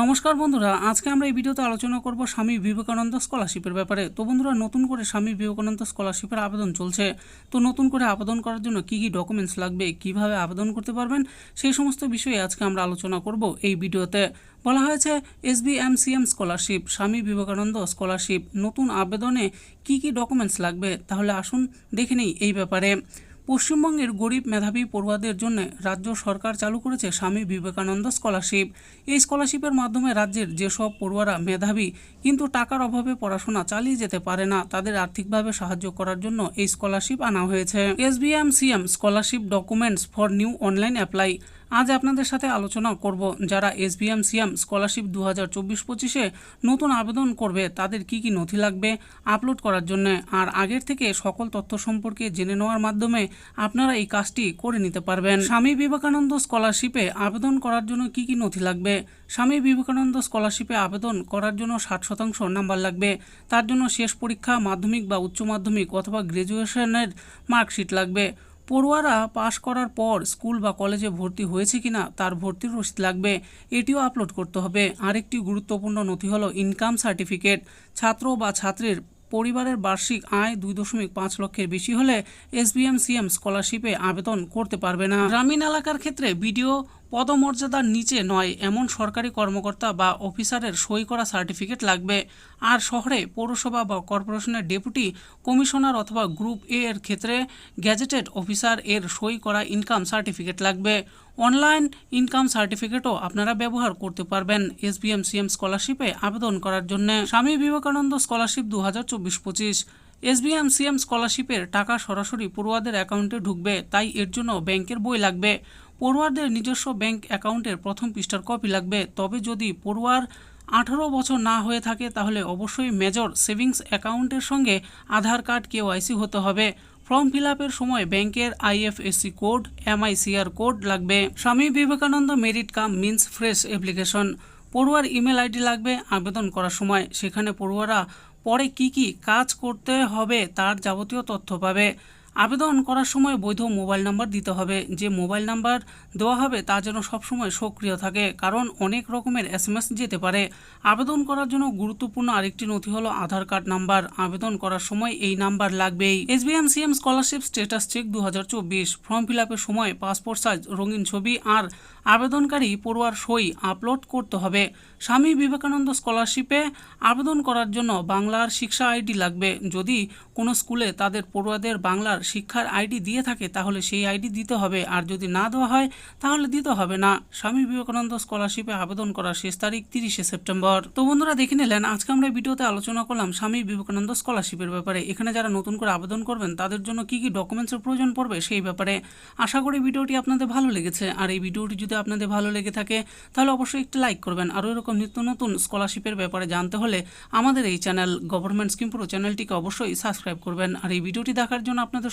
নমস্কার বন্ধুরা, আজকে আমরা এই ভিডিওতে আলোচনা করব স্বামী বিবেকানন্দ স্কলারশিপের ব্যাপারে। তো বন্ধুরা, নতুন করে স্বামী বিবেকানন্দ স্কলারশিপের আবেদন চলছে। তো নতুন করে আবেদন করার জন্য কি কি ডকুমেন্টস লাগবে, কীভাবে আবেদন করতে পারবেন, সেই সমস্ত বিষয়ে আজকে আমরা আলোচনা করব এই ভিডিওতে। বলা হয়েছে S SBMCM scholarship, Swami Vivekananda scholarship, নতুন আবেদনে কি কি ডকুমেন্টস লাগবে? তাহলে আসুন দেখে নেই এই ব্যাপারে। পশ্চিমবঙ্গের গরিব মেধাবী পড়ুয়াদের জন্য রাজ্য সরকার চালু করেছে স্বামী বিবেকানন্দ স্কলারশিপ। এই স্কলারশিপের মাধ্যমে রাজ্যের যেসব পড়ুয়ারা মেধাবী কিন্তু টাকার অভাবে পড়াশোনা চালিয়ে যেতে পারে না, তাদের আর্থিকভাবে সাহায্য করার জন্য এই স্কলারশিপ আনা হয়েছে। S SBM CM scholarship documents for new online apply আজ আপনাদের সাথে আলোচনা করব। যারা এসবিএম, সিএম স্কলারশিপ দু হাজার চব্বিশ পঁচিশে নতুন আবেদন করবে, তাদের কি কি নথি লাগবে আপলোড করার জন্য? আর আগের থেকে সকল তথ্য সম্পর্কে জেনে নেওয়ার মাধ্যমে আপনারা এই কাজটি করে নিতে পারবেন। স্বামী বিবেকানন্দ স্কলারশিপে আবেদন করার জন্য কি কি নথি লাগবে? স্বামী বিবেকানন্দ স্কলারশিপে আবেদন করার জন্য ষাট শতাংশ নাম্বার লাগবে। তার জন্য শেষ পরীক্ষা, মাধ্যমিক বা উচ্চ মাধ্যমিক অথবা গ্র্যাজুয়েশনের মার্কশিট লাগবে। পড়ুয়ারা পাশ করার পর স্কুল বা কলেজে ভর্তি হয়েছে কিনা তার ভর্তির রসিদ লাগবে, এটিও আপলোড করতে হবে। আরেকটি গুরুত্বপূর্ণ নথি হলো ইনকাম সার্টিফিকেট ছাত্র বা ছাত্রীর পরিবারের বার্ষিক আয় দুই দশমিক পাঁচ লক্ষের বেশি হলে এসবিএম, সিএম স্কলারশিপে আবেদন করতে পারবে না। গ্রামীণ এলাকার ক্ষেত্রে বিডিও পদমর্যাদার নিচে নয়, এমন সরকারি কর্মকর্তা বা অফিসারের সই করা সার্টিফিকেট লাগবে। আর শহরে পৌরসভা বা কর্পোরেশনের ডেপুটি কমিশনার অথবা গ্রুপ এ এর ক্ষেত্রে গ্যাজেটেড অফিসার এর সই করা ইনকাম সার্টিফিকেট লাগবে। অনলাইন ইনকাম সার্টিফিকেটও আপনারা ব্যবহার করতে পারবেন এসবিএম সিএম স্কলারশিপে আবেদন করার জন্য। স্বামী বিবেকানন্দ স্কলারশিপ দু হাজার চব্বিশ পঁচিশ। এসবিএম সিএম স্কলারশিপের টাকা সরাসরি পড়ুয়াদের অ্যাকাউন্টে ঢুকবে, তাই এর জন্য ব্যাংকের বই লাগবে। পড়ুয়ারদের নিজস্ব ব্যাংক অ্যাকাউন্টের প্রথম পৃষ্ঠার কপি লাগবে। তবে যদি পড়ুয়ার আঠারো বছর না হয়ে থাকে, তাহলে অবশ্যই মেজর সেভিংস অ্যাকাউন্টের সঙ্গে আধার কার্ড কেওয়াইসি হতে হবে। ফর্ম ফিল আপের সময় ব্যাংকের আইএফএসসি কোড এমআইসিআর কোড লাগবে। Swami Vivekananda merit cum means fresh application. পড়ুয়ার email ID লাগবে আবেদন করার সময়। সেখানে পড়ুয়ারা পরে কি কি কাজ করতে হবে তার যাবতীয় তথ্য পাবে। আবেদন করার সময় বৈধ মোবাইল নাম্বার দিতে হবে। যে মোবাইল নাম্বার দেওয়া হবে, তা যেন সবসময় সক্রিয় থাকে, কারণ অনেক রকমের এস যেতে পারে। আবেদন করার জন্য গুরুত্বপূর্ণ আরেকটি নথি হলো আধার কার্ড নাম্বার। আবেদন করার সময় এই নাম্বার লাগবেই। SBM CM scholarship status check দু হাজার চব্বিশ। ফর্ম ফিল আপের সময় পাসপোর্ট সাইজ, রঙিন ছবি আর আবেদনকারী পড়ুয়ার সই আপলোড করতে হবে। স্বামী বিবেকানন্দ স্কলারশিপে আবেদন করার জন্য বাংলার শিক্ষা আইডি লাগবে। যদি কোনো স্কুলে তাদের পড়ুয়াদের বাংলার শিক্ষার আইডি দিয়ে থাকে, তাহলে সেই আইডি দিতে হবে। আর যদি না দেওয়া হয়, তাহলে দিতে হবে না। স্বামী বিবেকানন্দ স্কলারশিপে আবেদন করার শেষ তারিখ তিরিশে সেপ্টেম্বর। তো বন্ধুরা, দেখে নিলেন, আজকে আমরা ভিডিওতে আলোচনা করলাম স্বামী বিবেকানন্দ স্কলারশিপের ব্যাপারে। এখানে যারা নতুন করে আবেদন করবেন, তাদের জন্য কি কি ডকুমেন্টসের প্রয়োজন পড়বে সেই ব্যাপারে আশা করি ভিডিওটি আপনাদের ভালো লেগেছে। আর এই ভিডিওটি যদি আপনাদের ভালো লেগে থাকে, তাহলে অবশ্যই একটি লাইক করবেন। আরও এরকম নিত্য নতুন স্কলারশিপের ব্যাপারে জানতে হলে আমাদের এই চ্যানেল গভর্নমেন্ট স্কিম প্রো চ্যানেলটিকে অবশ্যই সাবস্ক্রাইব করবেন। আর এই ভিডিওটি দেখার জন্য আপনাদের